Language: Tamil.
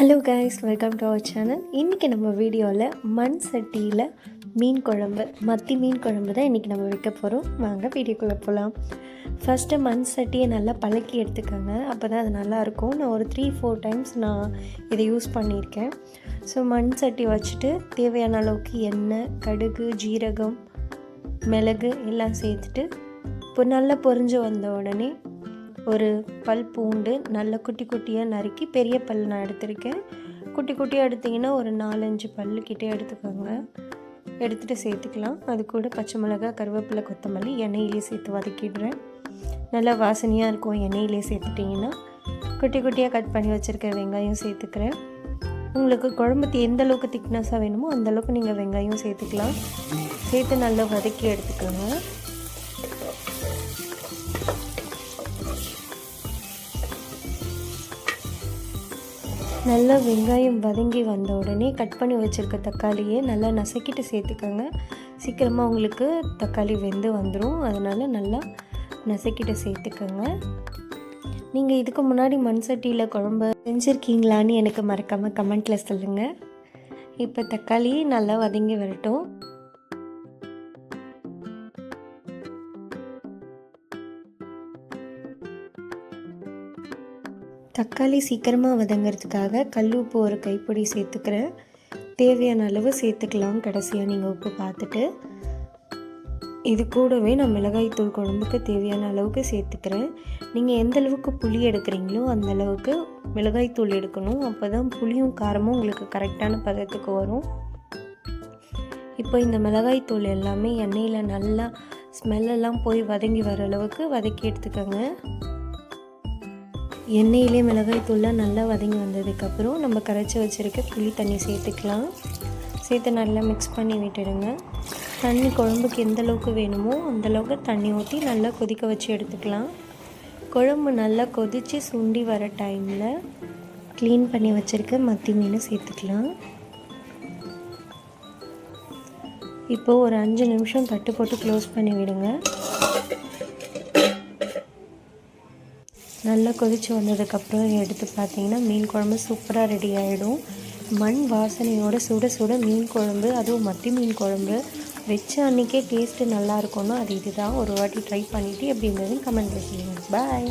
Hello guys welcome to our channel இன்றைக்கி நம்ம வீடியோவில் மண் சட்டியில் மீன் குழம்பு மத்தி மீன் குழம்பு தான் இன்றைக்கி நம்ம வைக்க போகிறோம் வாங்க வீடியோக்குள்ளே போகலாம் ஃபஸ்ட்டு மண் சட்டியை நல்லா பழக்கி எடுத்துக்கோங்க. அப்போ தான் அது நல்லாயிருக்கும் நான் ஒரு த்ரீ ஃபோர் டைம்ஸ் நான் இதை யூஸ் பண்ணியிருக்கேன். ஸோ மண் சட்டி வச்சுட்டு தேவையான அளவுக்கு எண்ணெய் கடுகு ஜீரகம் மிளகு எல்லாம் சேர்த்துட்டு இப்போ நல்லா பொரிஞ்சு வந்த உடனே ஒரு பல் பூண்டு நல்ல குட்டி குட்டியாக நறுக்கி பெரிய பல் நான் எடுத்திருக்கேன். குட்டி குட்டியாக எடுத்திங்கன்னா ஒரு நாலஞ்சு பல் கிட்டே எடுத்துக்கோங்க. எடுத்துகிட்டு சேர்த்துக்கலாம். அது கூட பச்சை மிளகாய் கருவேப்பிலை கொத்தமல்லி எண்ணெயிலே சேர்த்து வதக்கிடுறேன். நல்லா வாசனையாக இருக்கும் எண்ணெயிலே சேர்த்துட்டிங்கன்னா. குட்டி குட்டியாக கட் பண்ணி வச்சுருக்க வெங்காயம் சேர்த்துக்கிறேன். உங்களுக்கு குழம்புக்கு எந்த அளவுக்கு திக்னஸாக வேணுமோ அந்தளவுக்கு நீங்கள் வெங்காயம் சேர்த்துக்கலாம். சேர்த்து நல்லா வதக்கி எடுத்துக்கோங்க. நல்லா வெங்காயம் வதங்கி வந்த உடனே கட் பண்ணி வச்சுருக்க தக்காளியை நல்லா நசக்கிட்டு சேர்த்துக்கோங்க. சீக்கிரமாக உங்களுக்கு தக்காளி வெந்து வந்துடும் அதனால் நல்லா நசக்கிட்டு சேர்த்துக்கோங்க. நீங்கள் இதுக்கு முன்னாடி மண் சட்டியில் குழம்பு செஞ்சுருக்கீங்களான்னு எனக்கு மறக்காமல் கமெண்ட்டில் சொல்லுங்கள் இப்போ தக்காளி நல்லா வதங்கி வரட்டும். தக்காளி சீக்கிரமாக வதங்கிறதுக்காக கல் உப்பு ஒரு கைப்பிடி சேர்த்துக்கிறேன். தேவையான அளவு சேர்த்துக்கலாம் கடைசியாக நீங்கள் உப்பு பார்த்துட்டு. இது கூடவே நான் மிளகாய்த்தூள் குழம்புக்கு தேவையான அளவுக்கு சேர்த்துக்கிறேன். நீங்கள் எந்த அளவுக்கு புளி எடுக்கிறீங்களோ அந்த அளவுக்கு மிளகாய்த்தூள் எடுக்கணும். அப்போ தான் புளியும் காரமும் உங்களுக்கு கரெக்டான பதத்துக்கு வரும். இப்போ இந்த மிளகாய்த்தூள் எல்லாமே எண்ணெயில் நல்லா ஸ்மெல்லெல்லாம் போய் வதங்கி வர அளவுக்கு வதக்கி எடுத்துக்கோங்க. எண்ணெயிலே மிளகாய் நல்லா வதங்கி வந்ததுக்கப்புறம் நம்ம கரைச்சி வச்சுருக்க புளி தண்ணி சேர்த்துக்கலாம். சேர்த்து நல்லா மிக்ஸ் பண்ணி விட்டுடுங்க. தண்ணி குழம்புக்கு எந்த அளவுக்கு வேணுமோ அந்தளவுக்கு தண்ணி ஊற்றி நல்லா கொதிக்க வச்சு எடுத்துக்கலாம். குழம்பு நல்லா கொதித்து சுண்டி வர டைமில் க்ளீன் பண்ணி வச்சுருக்க மத்தி மீன் சேர்த்துக்கலாம். இப்போது ஒரு அஞ்சு நிமிஷம் தட்டு போட்டு க்ளோஸ் பண்ணி விடுங்க. நல்லா கொதித்து வந்ததுக்கப்புறம் எடுத்து பார்த்தீங்கன்னா மீன் குழம்பு சூப்பராக ரெடி ஆகிடும் மண் வாசனையோட சுட சுட மீன் குழம்பு அதுவும் மத்தி மீன் குழம்பு வச்ச அன்றைக்கே டேஸ்ட்டு நல்லா இருக்கும்னா அது இதுதான். ஒரு வாட்டி ட்ரை பண்ணிவிட்டு எப்படி இருந்ததுன்னு கமெண்ட்டில் சொல்லுங்கள் பாய்